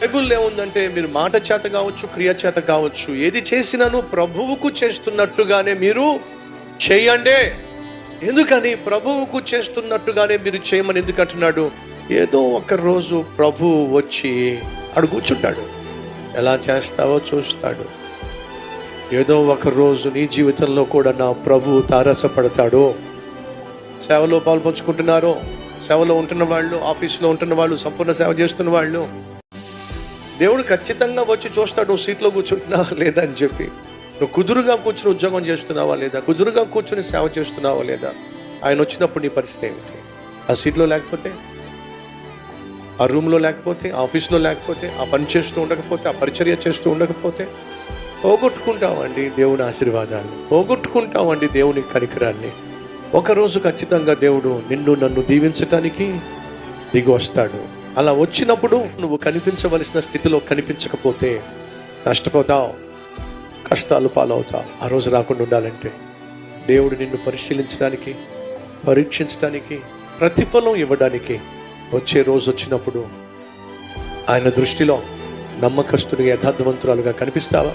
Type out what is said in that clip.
Bible ఏముందంటే మీరు మాట చేత కావచ్చు క్రియ చేత కావచ్చు ఏది చేసినాను ప్రభువుకు చేస్తున్నట్టుగానే మీరు చేయండి. ఎందుకని? ప్రభువుకు చేస్తున్నట్టుగానే మీరు చేయమని ఎందుకు అంటున్నాడు? ఏదో ఒక రోజు ప్రభు వచ్చి అడు కూర్చుంటాడు. ఎలా చేస్తావో చూస్తాడు. ఏదో ఒక రోజు నీ జీవితంలో కూడా నా ప్రభు తారసపడతాడు. సేవలో పాల్పంచుకుంటున్నారో సేవలో ఉంటున్న వాళ్ళు ఆఫీస్లో ఉంటున్న వాళ్ళు సంపూర్ణ సేవ చేస్తున్న వాళ్ళు. దేవుడు ఖచ్చితంగా వచ్చి చూస్తాడు నువ్వు సీట్లో కూర్చుంటున్నావా లేదా? అని చెప్పి. నువ్వు కుదురుగా కూర్చుని ఉద్యోగం చేస్తున్నావా లేదా? కుదురుగా కూర్చుని సేవ చేస్తున్నావా లేదా? ఆయన వచ్చినప్పుడు నీ పరిస్థితి ఏమిటి? ఆ సీట్లో లేకపోతే ఆ రూమ్లో లేకపోతే ఆఫీస్లో లేకపోతే ఆ పని చేస్తూ ఉండకపోతే ఆ పరిచర్య చేస్తూ ఉండకపోతే పోగొట్టుకుంటామండి దేవుని ఆశీర్వాదాన్ని. పోగొట్టుకుంటామండి దేవుని కనికరాన్ని. ఒకరోజు ఖచ్చితంగా దేవుడు నిన్ను నన్ను దీవించటానికి దిగి వస్తాడు. అలా వచ్చినప్పుడు నువ్వు కనిపించవలసిన స్థితిలో కనిపించకపోతే నష్టపోతావు కష్టాలు పాలవుతావు. ఆ రోజు రాకుండా ఉండాలంటే దేవుడు నిన్ను పరిశీలించడానికి పరీక్షించడానికి ప్రతిఫలం ఇవ్వడానికి వచ్చే రోజు వచ్చినప్పుడు ఆయన దృష్టిలో నమ్మకస్తుడిగా యథార్థవంతురాలుగా కనిపిస్తావా?